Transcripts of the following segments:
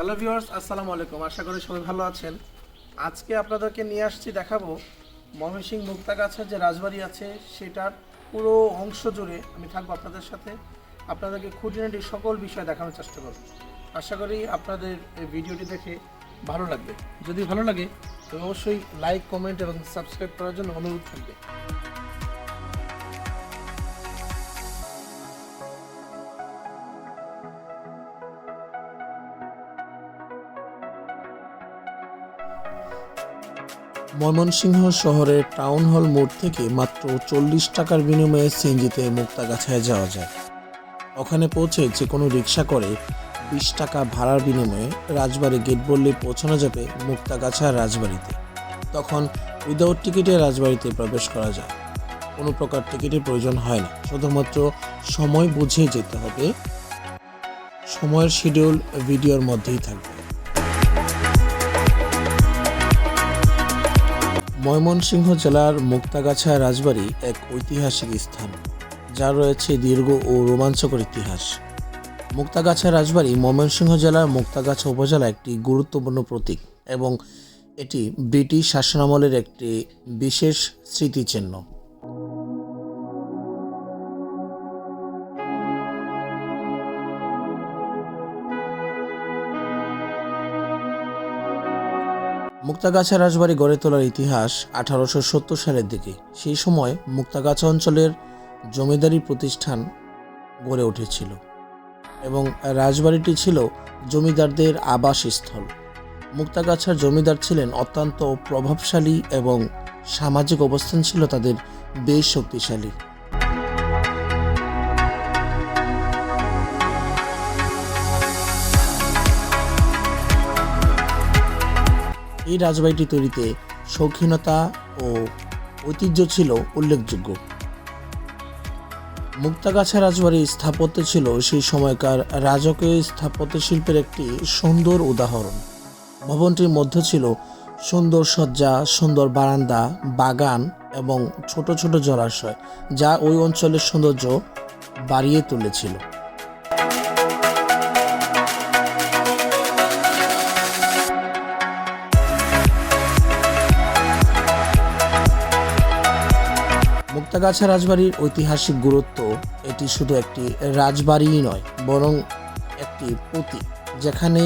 Hello viewers আসসালামু আলাইকুম। আশা করি সবাই ভালো আছেন। আজকে আপনাদেরকে নিয়ে আসছি, দেখাবো ময়মনসিংহ মুক্তাগাছার যে রাজবাড়ি আছে, সেটার পুরো অংশ জুড়ে আমি থাকব আপনাদের সাথে। আপনাদেরকে খুঁটিনাটি সকল বিষয় দেখানোর চেষ্টা করব। আশা করি আপনাদের এই ভিডিওটি দেখে ভালো লাগবে। যদি ভালো লাগে তবে অবশ্যই লাইক কমেন্ট এবং সাবস্ক্রাইব করার জন্য অনুরোধ থাকবে। ময়মনসিংহ শহরের টাউন হল মোড় থেকে মাত্র চল্লিশ টাকার বিনিময়ে সিএনজিতে মুক্তাগাছায় যাওয়া যায়। ওখানে পৌঁছে যে কোনো রিক্সা করে বিশ টাকা ভাড়ার বিনিময়ে রাজবাড়ি গেট বললে পৌঁছানো যাবে মুক্তাগাছা রাজবাড়িতে। তখন উইদাউট টিকিটে রাজবাড়িতে প্রবেশ করা যায়। কোনো প্রকার টিকিটের প্রয়োজন হয় না। শুধুমাত্র সময় বুঝে যেতে হবে। সময়ের শিডিউল ভিডিওর মধ্যেই থাকবে। ময়মনসিংহ জেলার মুক্তাগাছা রাজবাড়ি এক ঐতিহাসিক স্থান, যা রয়েছে দীর্ঘ ও রোমাঞ্চকর ইতিহাস। মুক্তাগাছা রাজবাড়ি ময়মনসিংহ জেলার মুক্তাগাছা উপজেলা একটি গুরুত্বপূর্ণ প্রতীক এবং এটি ব্রিটিশ শাসনামলের একটি বিশেষ স্মৃতিচিহ্ন। মুক্তাগাছা রাজবাড়ি গড়ে তোলার ইতিহাস আঠারোশো সত্তর সালের দিকে। সেই সময় মুক্তাগাছা অঞ্চলের জমিদারি প্রতিষ্ঠান গড়ে উঠেছিল এবং রাজবাড়িটি ছিল জমিদারদের আবাসস্থল। মুক্তাগাছার জমিদার ছিলেন অত্যন্ত প্রভাবশালী এবং সামাজিক অবস্থান ছিল তাদের বেশ শক্তিশালী। এই রাজবাড়িটি তৈরিতে শৌখিনতা ও ঐতিহ্য ছিল উল্লেখযোগ্য। মুক্তাগাছা রাজবাড়ির স্থাপত্য ছিল সেই সময়কার রাজকীয় স্থাপত্য শিল্পের একটি সুন্দর উদাহরণ। ভবনটির মধ্যে ছিল সুন্দর সজ্জা সুন্দর বারান্দা, বাগান এবং ছোট ছোট জলাশয়, যা ওই অঞ্চলের সৌন্দর্য বাড়িয়ে তুলেছিল। মুক্তাগাছা রাজবাড়ির ঐতিহাসিক গুরুত্ব, এটি শুধু একটি রাজবাড়িই নয়, বরং একটি প্রতীক, যেখানে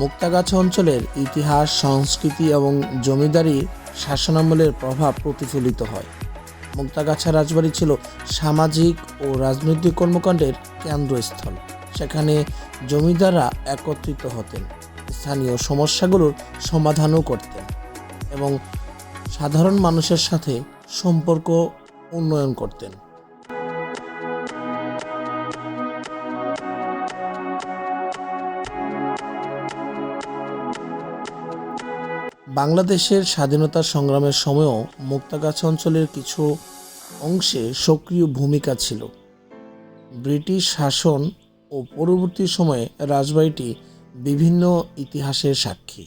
মুক্তাগাছা অঞ্চলের ইতিহাস, সংস্কৃতি এবং জমিদারি শাসনামলের প্রভাব প্রতিফলিত হয়। মুক্তাগাছা রাজবাড়ি ছিল সামাজিক ও রাজনৈতিক কর্মকাণ্ডের কেন্দ্রস্থল, সেখানে জমিদাররা একত্রিত হতেন, স্থানীয় সমস্যাগুলোর সমাধানও করতেন এবং সাধারণ মানুষের সাথে সম্পর্ক উন্নয়ন করতেন। বাংলাদেশের স্বাধীনতা সংগ্রামের সময়ও মুক্তাগাছ অঞ্চলের কিছু অংশে সক্রিয় ভূমিকা ছিল। ব্রিটিশ শাসন ও পরবর্তী সময়ে রাজবাড়িটি বিভিন্ন ইতিহাসের সাক্ষী।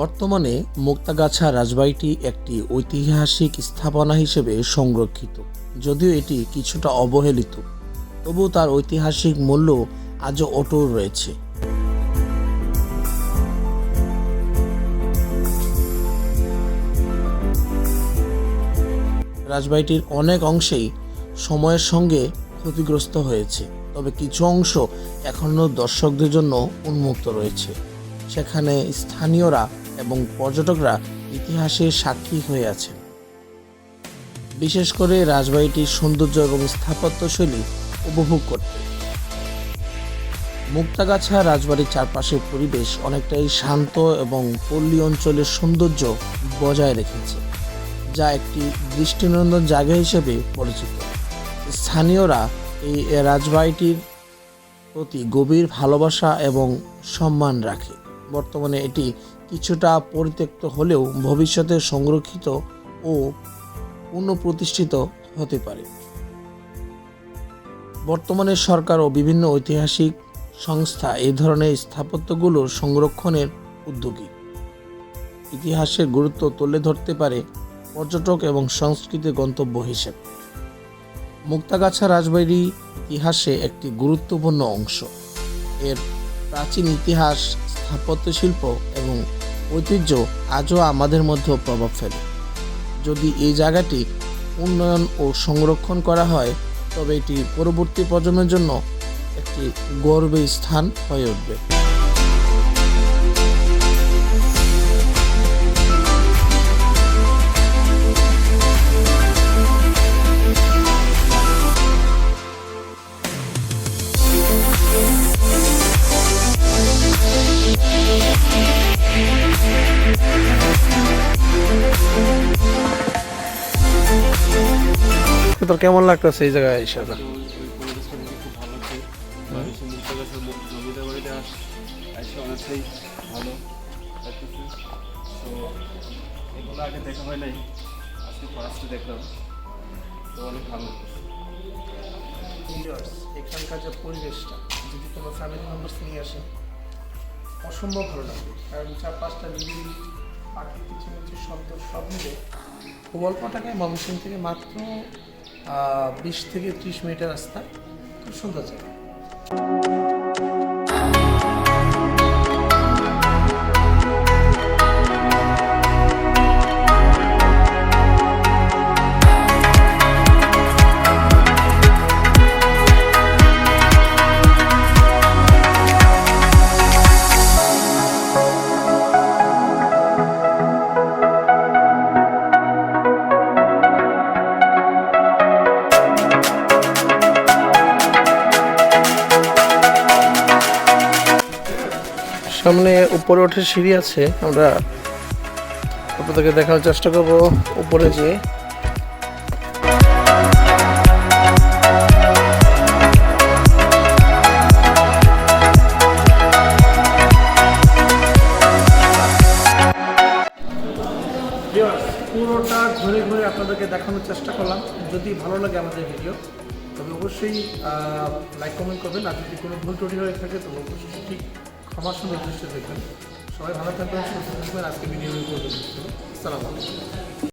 বর্তমানে মুক্তাগাছা রাজবাড়িটি একটি ঐতিহাসিক স্থাপনা হিসেবে সংরক্ষিত। যদিও এটি কিছুটা অবহেলিত তবু তার ঐতিহাসিক মূল্য আজও অটুট রয়েছে। রাজবাড়িটির অনেক অংশেই সময়ের সঙ্গে ক্ষতিগ্রস্ত হয়েছে, তবে কিছু অংশ এখনও দর্শকদের জন্য উন্মুক্ত রয়েছে। সেখানে স্থানীয়রা এবং পর্যটকরা ইতিহাসের সাক্ষী হয়ে আছেন। বিশেষ করে রাজবাড়িটির সৌন্দর্য এবং স্থাপত্যশৈলী উপভোগ করতে। মুক্তাগাছা রাজবাড়ির চারপাশের পরিবেশ অনেকটাই শান্ত এবং পল্লী অঞ্চলের সৌন্দর্য বজায় রেখেছে, যা একটি দৃষ্টিনন্দন জায়গা হিসেবে পরিচিত। স্থানীয়রা এই রাজবাড়িটির প্রতি গভীর ভালোবাসা এবং সম্মান রাখে। বর্তমানে এটি কিছুটা পরিত্যক্ত হলেও ভবিষ্যতে সংরক্ষিত ও পুনঃপ্রতিষ্ঠিত হতে পারে। বর্তমানে সরকার ও বিভিন্ন ঐতিহাসিক সংস্থা এই ধরনের স্থাপত্যগুলোর সংরক্ষণের উদ্যোগী। ইতিহাসের গুরুত্ব তুলে ধরতে পারে পর্যটক এবং সংস্কৃতির গন্তব্য হিসেবে। মুক্তাগাছা রাজবাড়ি ইতিহাসে একটি গুরুত্বপূর্ণ অংশ। এর প্রাচীন ইতিহাস স্থাপত্য শিল্প এবং ঐতিহ্য আজও আমাদের মধ্যেও প্রভাব ফেলে। যদি এই জায়গাটি উন্নয়ন ও সংরক্ষণ করা হয়, তবে এটি পরবর্তী প্রজন্মের জন্য একটি গর্বের স্থান হয়ে উঠবে। তোর কেমন লাগতেছে এই জায়গায় এসে? ভালো আস তো এগুলো আগে দেখা হয় নাই। অনেক ভালো। এখানকার পরিবেশটা, যদি ফ্যামিলি মেম্বার্স নিয়ে আসেন অসম্ভব ভালো লাগবে কারণ চার পাঁচটা নিরিবিলি পাখির শব্দ সব মিলে খুব অল্প থেকে মাত্র বিশ থেকে ত্রিশ মিনিটের রাস্তা খুব সুন্দর জায়গা। সামনে উপরে ওঠে সিঁড়ি আছে, আমরা আপনাদেরকে দেখানোর চেষ্টা করব উপরে যে পুরোটা ঘুরে ঘুরে আপনাদেরকে দেখানোর চেষ্টা করলাম। যদি ভালো লাগে আমাদের ভিডিও তবে অবশ্যই লাইক কমেন্ট করবেন। আর যদি কোনো ভুল ত্রুটি হয়ে থাকে, তবে অবশ্যই ঠিক ক্ষমার সুন্দর দৃষ্টি দেখবেন। সবাই ভালো থাকবেন সুস্থ থাকবেন। আজকে ভিডিও করবেন সালাম আলাইকুম।